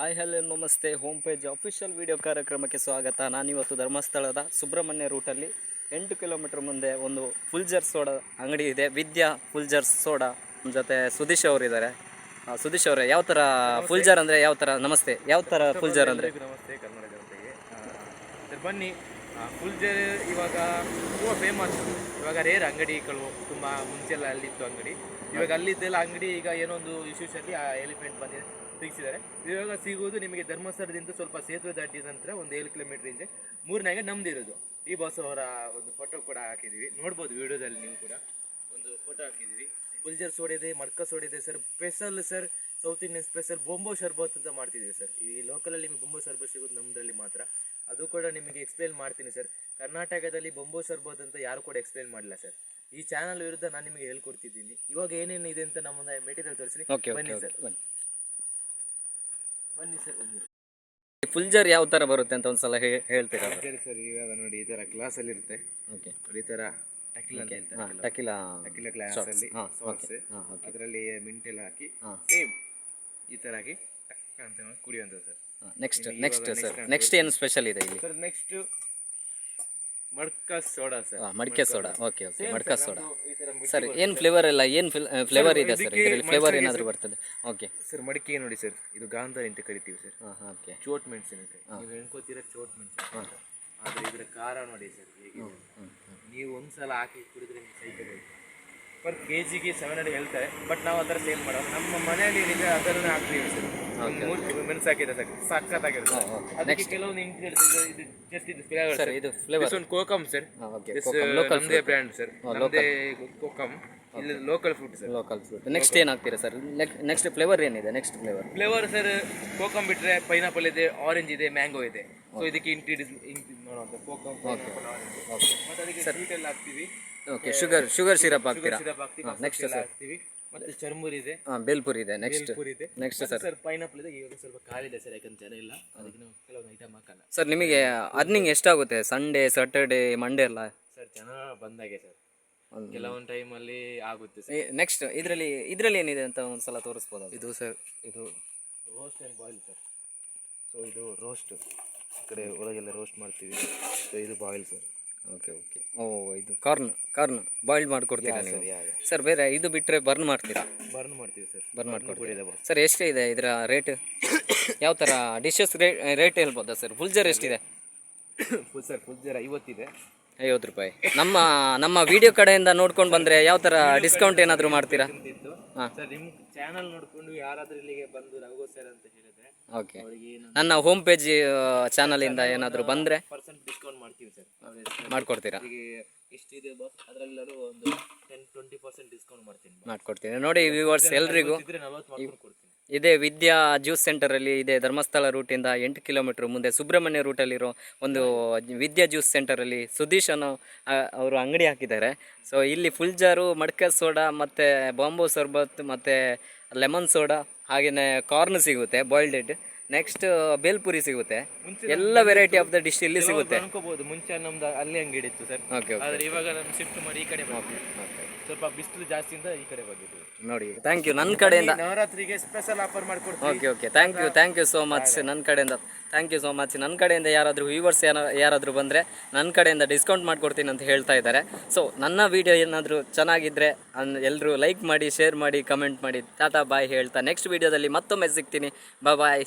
Hi hello ನಮಸ್ತೆ. Home page official video ಕಾರ್ಯಕ್ರಮಕ್ಕೆ ಸ್ವಾಗತ. ನಾನಿವತ್ತು ಧರ್ಮಸ್ಥಳದ ಸುಬ್ರಹ್ಮಣ್ಯ ರೂಟಲ್ಲಿ ಎಂಟು ಕಿಲೋಮೀಟ್ರ್ ಮುಂದೆ ಒಂದು ಫುಲ್ಜರ್ ಸೋಡಾ ಅಂಗಡಿ ಇದೆ. ವಿದ್ಯಾ ಫುಲ್ಜರ್ ಸೋಡಾ ನಮ್ಮ ಜೊತೆ ಸುದೀಶ್ ಅವರಿದ್ದಾರೆ. ಸುದೀಶ್ ಅವರೇ ಯಾವ ಥರ ಫುಲ್ಜರ್ ಅಂದರೆ ಯಾವ ಥರ ನಮಸ್ತೆ. ಯಾವ ಥರ ಫುಲ್ಜರ್ ಅಂದರೆ? ನಮಸ್ತೆ ಕನ್ನಡ ಜನತೆಗೆ. ಸರ್ ಬನ್ನಿ. ಫುಲ್ಜರ್ ಇವಾಗ ತುಂಬ ಫೇಮಸ್ ಇವಾಗ ರೇರ್ ಅಂಗಡಿಗಳು ತುಂಬ ಮುಂಚೆಲ್ಲ ಅಲ್ಲಿತ್ತು ಅಂಗಡಿ. ಇವಾಗ ಅಲ್ಲಿದ್ದೆಲ್ಲ ಅಂಗಡಿ ಈಗ ಏನೊಂದು issues ಆ ಎಲಿಫೆಂಟ್ ಬಂದಿದೆ. ತೆಗಿಸಿದ್ದಾರೆ. ಇವಾಗ ಸಿಗುವುದು ನಿಮಗೆ ಧರ್ಮಸ್ಥಳದಿಂದ ಸ್ವಲ್ಪ ಸೇತುವೆ ದಾಟಿದ ನಂತರ ಒಂದು ಏಳು ಕಿಲೋಮೀಟರ್ ಹಿಂದೆ. ಮೂರನಾಗೆ ನಮ್ದಿರೋದು ಈ ಬಸ್ ಅವರ ಒಂದು ಫೋಟೋ ಕೂಡ ಹಾಕಿದ್ದೀವಿ. ನೋಡ್ಬೋದು ವಿಡಿಯೋದಲ್ಲಿ ನೀವು ಕೂಡ ಒಂದು ಫೋಟೋ ಹಾಕಿದ್ದೀವಿ. ಗುಲ್ಜರ್ ಸೋಡಿದೆ ಮಡ್ಕ ಸೋಡಿದೆ sir special sir south Indian special ಬೊಂಬೋ ಶರ್ಬತ್ ಅಂತ ಮಾಡ್ತಿದ್ದೀವಿ ಸರ್ ಈ ಲೋಕಲಲ್ಲಿ ನಿಮಗೆ ಬೊಂಬೋ ಶರ್ಬತ್ ಸಿಗೋದು ನಮ್ಮದ್ರಲ್ಲಿ ಮಾತ್ರ. ಅದು ಕೂಡ ನಿಮಗೆ ಎಕ್ಸ್ಪ್ಲೇನ್ ಮಾಡ್ತೀನಿ ಸರ್ ಕರ್ನಾಟಕದಲ್ಲಿ ಬೊಂಬೋ ಶರ್ಬತ್ ಅಂತ ಯಾರು ಕೂಡ ಎಕ್ಸ್ಪ್ಲೇನ್ ಮಾಡಿಲ್ಲ ಸರ್ ಈ ಚಾನಲ್ ವಿರುದ್ಧ ನಾನು ನಿಮಗೆ ಹೇಳ್ಕೊಡ್ತಿದ್ದೀನಿ. ಇವಾಗ ಏನೇನು ಇದೆ ಅಂತ ನಮ್ಮ ಮೆಟೀರಿಯಲ್ ತೋರಿಸಿ ಓಕೆ ಬನ್ನಿ ಸರ್ ಬನ್ನಿ. ಬನ್ನಿ ಸರ್ ಬನ್ನಿ. ಫುಲ್ಜರ್ ಯಾವ ಥರ ಬರುತ್ತೆ ಅಂತ ಒಂದ್ಸಲ ಹೇಳ್ತೀರಾ ಸರಿ ಸರ್ ಇವಾಗ ನೋಡಿ ಈ ಥರ ಗ್ಲಾಸಲ್ಲಿ ಇರುತ್ತೆ. ಓಕೆ ಈ ಥರ ಟಕಿಲ್ ಅಂತ ಹೇಳ್ತಾರೆ ಟಕಿಲ ಟಕಿಲ ಅಲ್ಲಿ ಹಾಂ ಸಾಸ್ ಅದರಲ್ಲಿ ಮಿಂಟ್ ಎಲ್ಲ ಹಾಕಿ ಸೇಮ್ ಈ ಥರ ಹಾಕಿ ಟಕ್ ಅಂತ ಕುಡಿಯುವಂಥದ್ದು sir. Next next sir next ಏನು ಸ್ಪೆಷಲ್ ಇದೆ ಇಲ್ಲಿ? ಸರ್ ನೆಕ್ಸ್ಟ್ ಮಡ್ಕ ಸೋಡಾ ಸರ್. ಮಡಿಕೆ ಸೋಡಾ. ಓಕೆ ಓಕೆ ಮಡ್ಕ ಸೋಡಾ. ಸರ್ ಏನು ಫ್ಲೇವರ್ ಎಲ್ಲ ಏನು ಫ್ಲೇವರ್ ಇದೆ ಸರ್ ಇದರಲ್ಲಿ ಫ್ಲೇವರ್ ಏನಾದರೂ ಬರ್ತದೆ? ಓಕೆ. ಸರ್ ಮಡಿಕೆ ನೋಡಿ ಸರ್ ಇದು ಗಾಂಧಾರಿ ಅಂತ ಕರಿತೀವಿ ಸರ್. ಹಾಂ ಹಾಂ ಓಕೆ. ಚೋಟ್ ಮೆಣಸಿನಕಾಯಿ ನೀವು ಎಣ್ಕೋತೀರ ಚೋಟ್ ಮೆಣಸಿನಕಾಯಿ ಆದ್ರೆ ಇದರ ಖಾರ ನೋಡಿ ಸರ್ ಹೇಗಿದೆ. ನೀವು ಒಂದ್ಸಲ ಹಾಕಿ ಕುಡಿದ್ರೆ ನಿಮ್ಗೆ ಸೈಕ್ ಬೇಕು ಪರ್ ಕೆ ಜಿಗೆ ಸೆವೆನ್ ಹಂಡ್ರೆಡ್ ಹೇಳ್ತಾರೆ. ಬಟ್ ನಾವು ಅದರ ಸೇಲ್ ಮಾಡೋದು ನಮ್ಮ ಮನೆಯಲ್ಲಿ ಏನಿದೆ ಅದನ್ನೇ ಹಾಕ್ತೀವಿ ಸರ್. ಮೂರು ಮೆಣಸು ಹಾಕಿದೆ ಸರ್ ಅದಕ್ಕೆ ಕೆಲವೊಂದು ಇಂಗ್ರೀಡಿಯಂಟ್ಸ್ ಇದು. ಜಸ್ಟ್ ಇದು ಫ್ಲೇವರ್ ಸರ್ ಇದು ಫ್ಲೇವರ್ ಒಂದು kokum sir brand sir kokum ಇಲ್ಲಿ local sir local fruit next ಏನು ಹಾಕ್ತೀರಾ ಸರ್ ನೆಕ್ಸ್ಟ್ ಫ್ಲೇವರ್ ಏನಿದೆ? Next flavour flavour sir kokum ಬಿಟ್ರೆ ಪೈನಾಪಲ್ ಇದೆ ಆರೆಂಜ್ ಇದೆ ಮ್ಯಾಂಗೋ ಇದೆ. ಸೊ ಇದಕ್ಕೆ ಇಂಟ್ರಿಡ್ಯೂಸ್ ಮಾಡುವಂಥ ಕೋಕಮ್ ಪೈನಾಪಲ್ ಆರೆಂಜ್ ಓಕೆ ಮತ್ತೆ ಅದಕ್ಕೆ ಸ್ವೀಟ್ ಎಲ್ಲ ಹಾಕ್ತೀವಿ. ಓಕೆ ಶುಗರ್ ಶುಗರ್ ಸಿರಪ್ ಹಾಕ್ತೀರಾ? ಸಿರಪ್ ಹಾಕ್ತೀವಿ ನೆಕ್ಸ್ಟ್ ಸರ್. ಹಾಕ್ತೀವಿ. ಮತ್ತೆ ಚರ್ಮುರಿ ಇದೆ. ಹಾಂ ಬೇಲ್ಪುರಿ ಇದೆ ನೆಕ್ಸ್ಟ್ ಪೂರಿ ಇದೆ. Next sir. ಸರ್ ಪೈನಾಪಲ್ ಇದೆ. ಇವಾಗ ಸ್ವಲ್ಪ ಖಾಲಿದೆ ಸರ್ ಯಾಕಂದ್ರೆ ಜನ ಇಲ್ಲ. ಅದಕ್ಕೆ ನಾವು ಕೆಲವೊಂದು ಐಟಮ್ ಹಾಕಲ್ಲ ಸರ್ ನಿಮಗೆ ಅರ್ನಿಂಗ್ ಎಷ್ಟಾಗುತ್ತೆ? ಸಂಡೇ ಸ್ಯಾಟರ್ಡೇ ಮಂಡೇ ಎಲ್ಲ ಸರ್ ಜನ ಬಂದಾಗೆ ಸರ್. ಒಂದು ಕೆಲವೊಂದು ಟೈಮಲ್ಲಿ ಆಗುತ್ತೆ ಸರ್. ನೆಕ್ಸ್ಟ್ ಇದರಲ್ಲಿ ಇದರಲ್ಲಿ ಏನಿದೆ ಅಂತ ಒಂದು ಸಲ ತೋರಿಸ್ಬೋದು? ಇದು ಸರ್ ಇದು roast and boil sir so ಇದು ರೋಸ್ಟ್ ಈ ಕಡೆ ಒಳಗೆಲ್ಲ ರೋಸ್ಟ್ ಮಾಡ್ತೀವಿ. ಸೊ ಇದು boil sir okay okay oh ಇದು ಕಾರ್ನ್ ಕಾರ್ನ್ ಬಾಯ್ಲ್ ಮಾಡಿಕೊಡ್ತೀರಾ ನೀವು? ಸರ್ ಬೇರೆ ಇದು ಬಿಟ್ಟರೆ ಬರ್ನ್ ಮಾಡ್ತೀರಾ? ಬರ್ನ್ ಮಾಡ್ತೀವಿ ಸರ್. ಬರ್ನ್ ಮಾಡ್ಕೊಡ್ತೀರಾ? ಸರ್ ಎಷ್ಟಿದೆ ಇದರ ರೇಟ್ ಯಾವ ಥರ ಡಿಶಸ್ ರೇಟ್ ರೇಟ್ ಹೇಳ್ಬೋದಾ ಸರ್? ಫುಲ್ಜರ್ ಎಷ್ಟಿದೆ? ಫುಲ್ ಸರ್ ಫುಲ್ ಜರ ಐವತ್ತಿದೆ. ಐವತ್ತು ರೂಪಾಯಿ. ನಮ್ಮ ನಮ್ಮ ವಿಡಿಯೋ ಕಡೆಯಿಂದ ನೋಡ್ಕೊಂಡು ಬಂದರೆ ಯಾವ ಥರ ಡಿಸ್ಕೌಂಟ್ ಏನಾದರೂ ಮಾಡ್ತೀರಾ? ಹಾಂ. ಸರ್ ನಿಮ್ಮ ಚಾನಲ್ ನೋಡಿಕೊಂಡು ಯಾರಾದ್ರೂ ಇಲ್ಲಿಗೆ ಬಂದು ರಘು ಸರ್ ಅಂತ ಹೇಳಿದ್ರೆ ಓಕೆ ನನ್ನ ಹೋಮ್ ಪೇಜ್ ಚಾನಲಿಂದ ಏನಾದರೂ ಬಂದರೆ ಪರ್ಸೆಂಟ್ ಡಿಸ್ಕೌಂಟ್ ಮಾಡ್ತೀವಿ ಸರ್ ಮಾಡಿಕೊಡ್ತೀರಾ? ಇಷ್ಟಿದೆ ಒಂದು ಟೆನ್ ಟ್ವೆಂಟಿ ಪರ್ಸೆಂಟ್ ಡಿಸ್ಕೌಂಟ್ ಮಾಡ್ತೀನಿ ಮಾಡ್ಕೊಡ್ತೀನಿ. ನೋಡಿ ವ್ಯೂವರ್ಸ್ ಎಲ್ರಿಗೂ ಇದ್ರೆ ಕೊಡ್ತೀನಿ. ಇದೇ ವಿದ್ಯಾ ಜ್ಯೂಸ್ ಸೆಂಟರಲ್ಲಿ ಇದೆ ಧರ್ಮಸ್ಥಳ ರೂಟಿಂದ ಎಂಟು ಕಿಲೋಮೀಟ್ರ್ ಮುಂದೆ ಸುಬ್ರಹ್ಮಣ್ಯ ರೂಟಲ್ಲಿರೋ ಒಂದು ವಿದ್ಯಾ ಜ್ಯೂಸ್ ಸೆಂಟರಲ್ಲಿ ಸುದೀಶ್ ಅನ್ನೋ ಅವರು ಅಂಗಡಿ ಹಾಕಿದ್ದಾರೆ. ಸೊ ಇಲ್ಲಿ ಫುಲ್ ಜಾರು ಮಡ್ಕೆ ಸೋಡಾ ಮತ್ತು ಬಾಂಬೋ ಸರ್ಬತ್ ಮತ್ತು ಲೆಮನ್ ಸೋಡಾ ಹಾಗೆಯೇ ಕಾರ್ನ್ ಸಿಗುತ್ತೆ ಬಾಯ್ಲ್ಡ್ ನೆಕ್ಸ್ಟ್ ಬೇಲ್ಪುರಿ ಸಿಗುತ್ತೆ. ಎಲ್ಲ ವೆರೈಟಿ ಆಫ್ ದ ಡಿಶ್ ಇಲ್ಲಿ ಸಿಗುತ್ತೆ. ಅನ್ಕೋಬಹುದು ಮುಂಚೆ ನಮ್ದು ಅಲ್ಲಿ ಅಂಗಡಿ ಇತ್ತು ಸರ್. ಓಕೆ ಆದ್ರೆ ಇವಾಗ ನಮ್ಮ ಶಿಫ್ಟ್ ಮಾಡಿ ಈ ಕಡೆ ಬಂದ್ವಿ ಸ್ವಲ್ಪ ಬಿಸಿಲು ಜಾಸ್ತಿಯಿಂದ ಈ ಕಡೆ ಬಂದಿದ್ವಿ ನೋಡಿ ಥ್ಯಾಂಕ್ ಯು ನನ್ನ ಕಡೆಯಿಂದ ನವರಾತ್ರಿಗೆ ಸ್ಪೆಷಲ್ ಆಫರ್ ಮಾಡ್ಕೊಡ್ತೀವಿ. Okay okay thank you thank you so much ನನ್ನ ಕಡೆಯಿಂದ ಥ್ಯಾಂಕ್ ಯು ಸೋ ಮಚ್ ನನ್ನ ಕಡೆಯಿಂದ ಯಾರಾದರೂ ವ್ಯೂವರ್ಸ್ ಯಾರ ಯಾರಾದರೂ ಬಂದರೆ ನನ್ನ ಕಡೆಯಿಂದ ಡಿಸ್ಕೌಂಟ್ ಮಾಡಿಕೊಡ್ತೀನಿ ಅಂತ ಹೇಳ್ತಾ ಇದ್ದಾರೆ. ಸೊ ನನ್ನ ವಿಡಿಯೋ ಏನಾದರೂ ಚೆನ್ನಾಗಿದ್ದರೆ ಎಲ್ಲರೂ ಲೈಕ್ ಮಾಡಿ ಶೇರ್ ಮಾಡಿ ಕಮೆಂಟ್ ಮಾಡಿ. ಟಾಟಾ ಬಾಯ್ ಹೇಳ್ತಾ. ನೆಕ್ಸ್ಟ್ ವಿಡಿಯೋದಲ್ಲಿ ಮತ್ತೊಮ್ಮೆ ಸಿಗ್ತೀನಿ. ಬಾಯ್